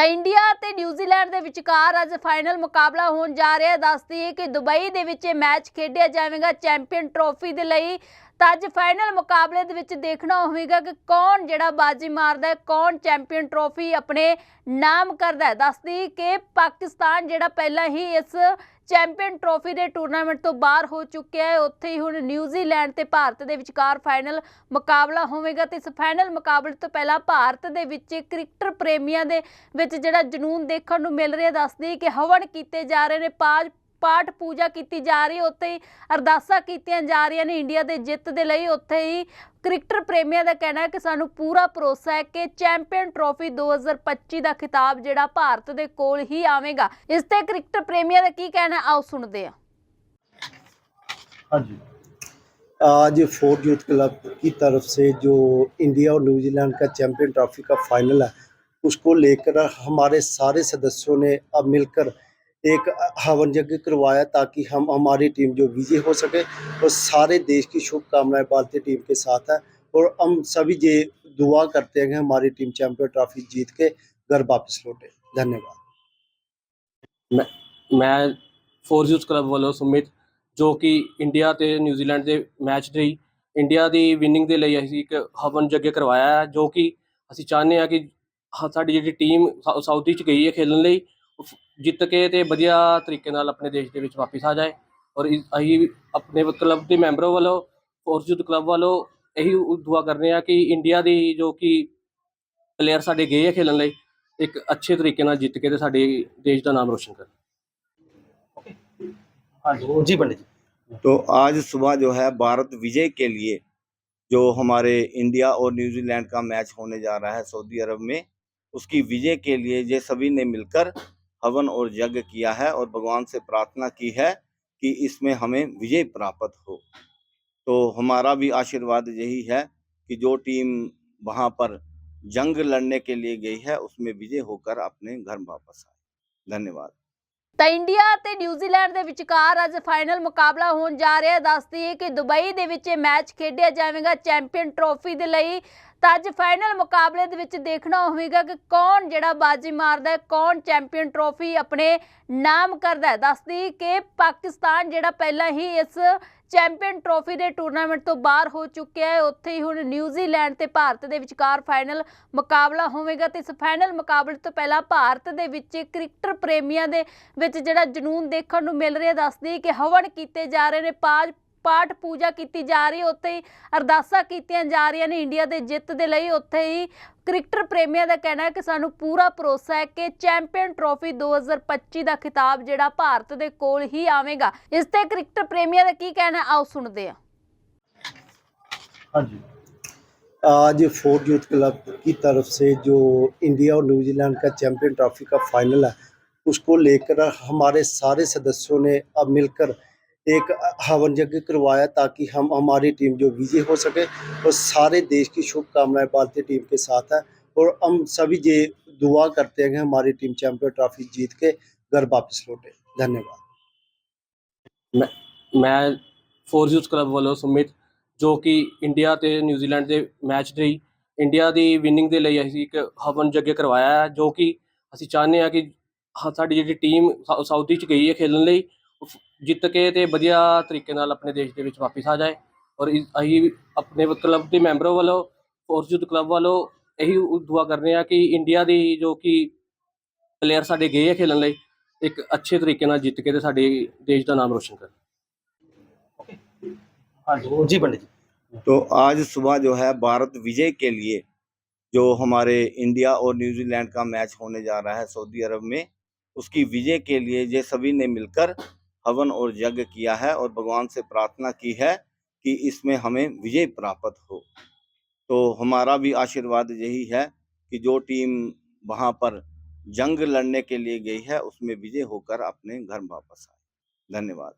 ਤਾਂ ਇੰਡੀਆ ਤੇ ਨਿਊਜ਼ੀਲੈਂਡ ਦੇ ਵਿਚਕਾਰ ਅੱਜ ਫਾਈਨਲ ਮੁਕਾਬਲਾ ਹੋਣ ਜਾ ਰਿਹਾ ਹੈ। ਦੱਸਦੀ ਹੈ ਕਿ ਦੁਬਈ ਦੇ ਵਿੱਚ ਇਹ ਮੈਚ ਖੇਡਿਆ ਜਾਵੇਗਾ ਚੈਂਪੀਅਨ ਟਰੋਫੀ ਦੇ ਲਈ। ਤਾਂ ਅੱਜ ਫਾਈਨਲ ਮੁਕਾਬਲੇ ਦੇ ਵਿੱਚ ਦੇਖਣਾ ਹੋਵੇਗਾ ਕਿ ਕੌਣ ਜਿਹੜਾ ਬਾਜੀ ਮਾਰਦਾ ਹੈ, ਕੌਣ ਚੈਂਪੀਅਨ ਟਰੋਫੀ ਆਪਣੇ ਨਾਮ ਕਰਦਾ ਹੈ। ਦੱਸਦੀ ਕਿ ਪਾਕਿਸਤਾਨ ਜਿਹੜਾ ਪਹਿਲਾਂ ਹੀ ਇਸ ਚੈਂਪੀਅਨ ਟਰੋਫੀ ਦੇ ਟੂਰਨਾਮੈਂਟ ਤੋਂ ਬਾਹਰ ਹੋ ਚੁੱਕਿਆ ਹੈ, ਉੱਥੇ ਹੀ ਹੁਣ ਨਿਊਜ਼ੀਲੈਂਡ ਤੇ ਭਾਰਤ ਦੇ ਵਿਚਕਾਰ ਫਾਈਨਲ ਮੁਕਾਬਲਾ ਹੋਵੇਗਾ ਤੇ ਇਸ ਫਾਈਨਲ ਮੁਕਾਬਲੇ ਤੋਂ ਪਹਿਲਾਂ ਭਾਰਤ ਦੇ ਵਿੱਚ ਕ੍ਰਿਕਟਰ ਪ੍ਰੇਮੀਆਂ ਦੇ ਵਿੱਚ ਜਿਹੜਾ ਜਨੂਨ ਦੇਖਣ ਨੂੰ ਮਿਲ ਰਿਹਾ ਦੱਸਦੀ ਕਿ ਹਵਨ ਕੀਤੇ ਜਾ ਰਹੇ ਨੇ, ਪਾਜ ਪਾਠ ਪੂਜਾ ਕੀਤੀ ਜਾ ਰਹੀ ਹੈ ਉੱਥੇ ਹੀ ਅਰਦਾਸਾਂ ਕੀਤੀਆਂ ਜਾ ਰਹੀਆਂ ਨੇ ਇੰਡੀਆ ਦੇ ਜਿੱਤ ਦੇ ਲਈ ਉੱਥੇ ਹੀ ਕ੍ਰਿਕਟਰ ਪ੍ਰੇਮੀਆਂ ਦਾ ਕਹਿਣਾ ਹੈ ਕਿ ਸਾਨੂੰ ਪੂਰਾ ਭਰੋਸਾ ਹੈ ਕਿ ਚੈਂਪੀਅਨ ਟਰੋਫੀ 2025 ਦਾ ਖਿਤਾਬ ਜਿਹੜਾ ਭਾਰਤ ਦੇ ਕੋਲ ਹੀ ਆਵੇਗਾ ਇਸ ਤੇ ਕ੍ਰਿਕਟਰ ਪ੍ਰੇਮੀਆਂ ਦਾ ਕੀ ਕਹਿਣਾ ਹੈ? ਆਓ ਸੁਣਦੇ ਹਾਂ हाँ जी आज फोर्ट यूथ क्लब की तरफ से जो इंडिया और न्यूजीलैंड का चैंपियन ट्रॉफी का फाइनल है उसको लेकर हमारे सारे सदस्यों ने अब मिलकर एक हवन यज्ञ करवाया ताकि हम हमारी टीम जो विजय हो सके और सारे देश की शुभकामनाएं भारतीय टीम के साथ है और हम सभी ये दुआ करते हैं कि हमारी टीम चैंपियन ट्रॉफी जीत के घर वापस लौटे धन्यवाद ਮੈਂ ਫੋਰਸ ਯੂਥ ਕਲੱਬ ਵੱਲੋਂ ਸੁਮਿਤ ਜੋ ਕਿ ਇੰਡੀਆ ਤੇ ਨਿਊਜ਼ੀਲੈਂਡ ਦੇ ਮੈਚ ਲਈ ਇੰਡੀਆ ਦੀ ਵਿਨਿੰਗ ਦੇ ਲਈ ਅਸੀਂ ਇੱਕ ਹਵਨ ਯੱਗ ਕਰਵਾਇਆ ਹੈ ਜੋ ਕਿ ਅਸੀਂ ਚਾਹੁੰਦੇ ਹਾਂ ਕਿ ਹਾਂ ਸਾਡੀ ਜਿਹੜੀ ਟੀਮ ਸਾਊ- ਸਾਊਥੀ ਚ ਗਈ ਹੈ ਖੇਲਣ ਲਈ ਉਹ ਫ- ਜਿੱਤ ਕੇ ਤੇ ਵਧੀਆ ਤਰੀਕੇ ਨਾਲ ਆਪਣੇ ਦੇਸ਼ ਦੇ ਵਿੱਚ ਵਾਪਸ ਆ ਜਾਏ ਔਰ ਇਸ- ਅਸੀਂ ਆਪਣੇ ਕਲੱਬ ਦੇ ਮੈਂਬਰਾਂ ਵੱਲੋਂ ਫੋਰਸ ਯੂਥ ਕਲੱਬ ਵੱਲੋਂ ਇਹੀ ਦੁਆ ਕਰ ਰਹੇ ਹਾਂ ਕਿ ਇੰਡੀਆ ਦੀ ਜੋ ਕਿ ਪਲੇਅਰ ਸਾਡੇ ਗਏ ਹੈ ਖੇਲਣ ਲਈ ਇੱਕ ਅੱਛੇ ਤਰੀਕੇ ਨਾਲ ਜਿੱਤ ਕੇ ਤੇ ਸਾਡੇ ਦੇਸ਼ ਦਾ ਨਾਮ ਰੋਸ਼ਨ ਕਰਨ हाँ जी जी पंडित जी तो आज सुबह जो है भारत विजय के लिए जो हमारे इंडिया और न्यूजीलैंड का मैच होने जा रहा है सऊदी अरब में उसकी विजय के लिए ये सभी ने मिलकर हवन और यज्ञ किया है और भगवान से प्रार्थना की है कि इसमें हमें विजय प्राप्त हो। तो हमारा भी आशीर्वाद यही है कि जो टीम वहाँ पर जंग लड़ने के लिए गई है, उसमें विजय होकर अपने घर वापस आए। धन्यवाद। ਤਾਂ ਇੰਡੀਆ ਤੇ ਨਿਊਜ਼ੀਲੈਂਡ ਦੇ ਵਿਚਕਾਰ ਅੱਜ ਫਾਈਨਲ ਮੁਕਾਬਲਾ ਹੋਣ ਜਾ ਰਿਹਾ ਹੈ। ਦੱਸਦੀ ਹੈ ਕਿ ਦੁਬਈ ਦੇ ਵਿੱਚ ਇਹ ਮੈਚ ਖੇਡਿਆ ਜਾਵੇਗਾ ਚੈਂਪੀਅਨ ਟਰੋਫੀ ਦੇ ਲਈ। ਤਾਂ ਅੱਜ ਫਾਈਨਲ ਮੁਕਾਬਲੇ ਦੇ ਵਿੱਚ ਦੇਖਣਾ ਹੋਵੇਗਾ ਕਿ ਕੌਣ ਜਿਹੜਾ ਬਾਜੀ ਮਾਰਦਾ ਹੈ, ਕੌਣ ਚੈਂਪੀਅਨ ਟਰੋਫੀ ਆਪਣੇ ਨਾਮ ਕਰਦਾ ਹੈ। ਦੱਸਦੀ ਕਿ ਪਾਕਿਸਤਾਨ ਜਿਹੜਾ ਪਹਿਲਾਂ ਹੀ ਇਸ ਚੈਂਪੀਅਨ ਟਰੋਫੀ ਦੇ ਟੂਰਨਾਮੈਂਟ ਤੋਂ ਬਾਹਰ ਹੋ ਚੁੱਕਿਆ ਹੈ। ਉੱਥੇ ਹੀ ਹੁਣ ਨਿਊਜ਼ੀਲੈਂਡ ਤੇ ਭਾਰਤ ਦੇ ਵਿਚਕਾਰ ਫਾਈਨਲ ਮੁਕਾਬਲਾ ਹੋਵੇਗਾ ਤੇ ਇਸ ਫਾਈਨਲ ਮੁਕਾਬਲੇ ਤੋਂ ਪਹਿਲਾਂ ਭਾਰਤ ਦੇ ਵਿੱਚ ਕ੍ਰਿਕਟਰ ਪ੍ਰੇਮੀਆਂ ਦੇ ਵਿੱਚ ਜਿਹੜਾ ਜਨੂਨ ਦੇਖਣ ਨੂੰ ਮਿਲ ਰਿਹਾ ਦੱਸਦੀ ਕਿ ਹਵਨ ਕੀਤੇ ਜਾ ਰਹੇ ਨੇ। ਪਾਜ ਪਾਠ ਪੂਜਾ ਕੀਤੀ ਜਾ ਰਹੀ ਹੈ ਉੱਥੇ ਹੀ ਅਰਦਾਸਾਂ ਕੀਤੀਆਂ ਜਾ ਰਹੀਆਂ ਨੇ ਇੰਡੀਆ ਦੇ ਜਿੱਤ ਦੇ ਲਈ ਉੱਥੇ ਹੀ ਕ੍ਰਿਕਟਰ ਪ੍ਰੇਮੀਆਂ ਦਾ ਕਹਿਣਾ ਹੈ ਕਿ ਸਾਨੂੰ ਪੂਰਾ ਭਰੋਸਾ ਹੈ ਕਿ ਚੈਂਪੀਅਨ ਟਰੋਫੀ 2025 ਦਾ ਖਿਤਾਬ ਜਿਹੜਾ ਭਾਰਤ ਦੇ ਕੋਲ ਹੀ ਆਵੇਗਾ ਇਸ ਤੇ ਕ੍ਰਿਕਟਰ ਪ੍ਰੇਮੀਆਂ ਦਾ ਕੀ ਕਹਿਣਾ ਹੈ? ਆਓ ਸੁਣਦੇ ਹਾਂ हाँ जी आज फोर्ट यूथ क्लब की तरफ से जो इंडिया और न्यूजीलैंड का चैंपियन ट्रॉफी का फाइनल है उसको लेकर हमारे सारे सदस्यों ने अब मिलकर एक हवन यज्ञ करवाया ताकि हम हमारी टीम जो विजय हो सके और सारे देश की शुभकामनाएं भारतीय टीम के साथ है और हम सभी ये दुआ करते हैं कि हमारी टीम चैंपियन ट्रॉफी जीत के घर वापस लौटे धन्यवाद ਮੈਂ ਫੋਰਸ ਯੂਥ ਕਲੱਬ ਵੱਲੋਂ ਸੁਮਿਤ ਜੋ ਕਿ ਇੰਡੀਆ ਤੇ ਨਿਊਜ਼ੀਲੈਂਡ ਦੇ ਮੈਚ ਲਈ ਇੰਡੀਆ ਦੀ ਵਿਨਿੰਗ ਦੇ ਲਈ ਅਸੀਂ ਇੱਕ ਹਵਨ ਯੱਗ ਕਰਵਾਇਆ ਹੈ ਜੋ ਕਿ ਅਸੀਂ ਚਾਹੁੰਦੇ ਹਾਂ ਕਿ ਹਾਂ ਸਾਡੀ ਜਿਹੜੀ ਟੀਮ ਸਾਊ- ਸਾਊਥੀ ਚ ਗਈ ਹੈ ਖੇਲਣ ਲਈ ਉਹ ਫ- ਜਿੱਤ ਕੇ ਤੇ ਵਧੀਆ ਤਰੀਕੇ ਨਾਲ ਆਪਣੇ ਦੇਸ਼ ਦੇ ਵਿੱਚ ਵਾਪਸ ਆ ਜਾਏ ਔਰ ਇਸ- ਅਸੀਂ ਆਪਣੇ ਕਲੱਬ ਦੇ ਮੈਂਬਰਾਂ ਵੱਲੋਂ ਫੋਰਸ ਯੂਥ ਕਲੱਬ ਵੱਲੋਂ ਇਹੀ ਦੁਆ ਕਰ ਰਹੇ ਹਾਂ ਕਿ ਇੰਡੀਆ ਦੀ ਜੋ ਕਿ ਪਲੇਅਰ ਸਾਡੇ ਗਏ ਹੈ ਖੇਲਣ ਲਈ ਇੱਕ ਅੱਛੇ ਤਰੀਕੇ ਨਾਲ ਜਿੱਤ ਕੇ ਤੇ ਸਾਡੇ ਦੇਸ਼ ਦਾ ਨਾਮ ਰੋਸ਼ਨ ਕਰਨ हाँ जी जी पंडित जी तो आज सुबह जो है भारत विजय के लिए जो हमारे इंडिया और न्यूजीलैंड का मैच होने जा रहा है सऊदी अरब में उसकी विजय के लिए ये सभी ने मिलकर हवन और यज्ञ किया है और भगवान से प्रार्थना की है कि इसमें हमें विजय प्राप्त हो। तो हमारा भी आशीर्वाद यही है कि जो टीम वहाँ पर जंग लड़ने के लिए गई है, उसमें विजय होकर अपने घर वापस आए। धन्यवाद।